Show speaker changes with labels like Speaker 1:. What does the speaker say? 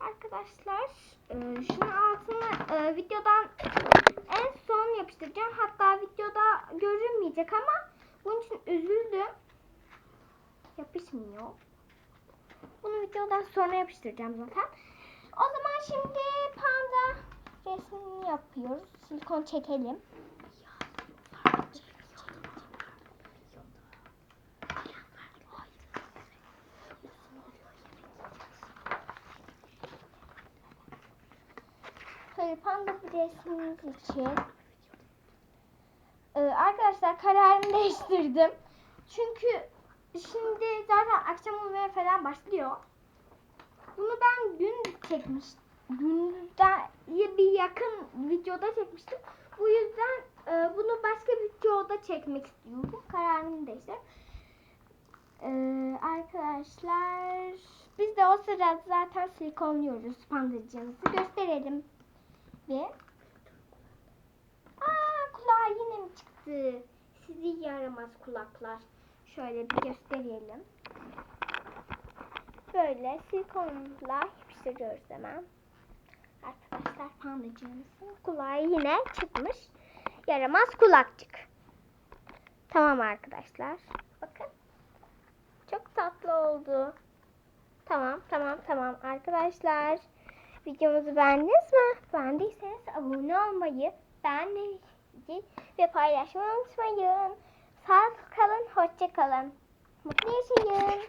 Speaker 1: Arkadaşlar e, şunun altına e, videodan en son yapıştıracağım. Hatta videoda görünmeyecek ama bunun için üzüldüm. Yapışmıyor. Bunu videodan sonra yapıştıracağım zaten. O zaman şimdi panda resmini yapıyoruz. Silikon çekelim. Şöyle panda resmimiz için. Ee, arkadaşlar kararımı değiştirdim. Çünkü şimdi zaten akşam olmaya falan başlıyor. Bunu ben dün çekmiştim. Günden bir yakın videoda çekmiştim. Bu yüzden e, bunu başka bir videoda çekmek istiyorum. Kararımı değiştirdim. Ee, arkadaşlar biz de o sırada zaten silikonluyoruz pandacığımızı. Gösterelim. Ve Aa kulağı yine mi çıktı? Sizi yaramaz kulaklar. Şöyle bir gösterelim. Böyle silikonla yapıştırıyoruz hemen. Arkadaşlar pandacığımızın kulağı yine çıkmış. Yaramaz kulakçık. Tamam arkadaşlar. Bakın. Çok tatlı oldu. Tamam tamam tamam arkadaşlar. Videomuzu beğendiniz mi? Beğendiyseniz abone olmayı, beğenmeyi ve paylaşmayı unutmayın. Sağ kalın, hoşça kalın. Mutlu yaşayın.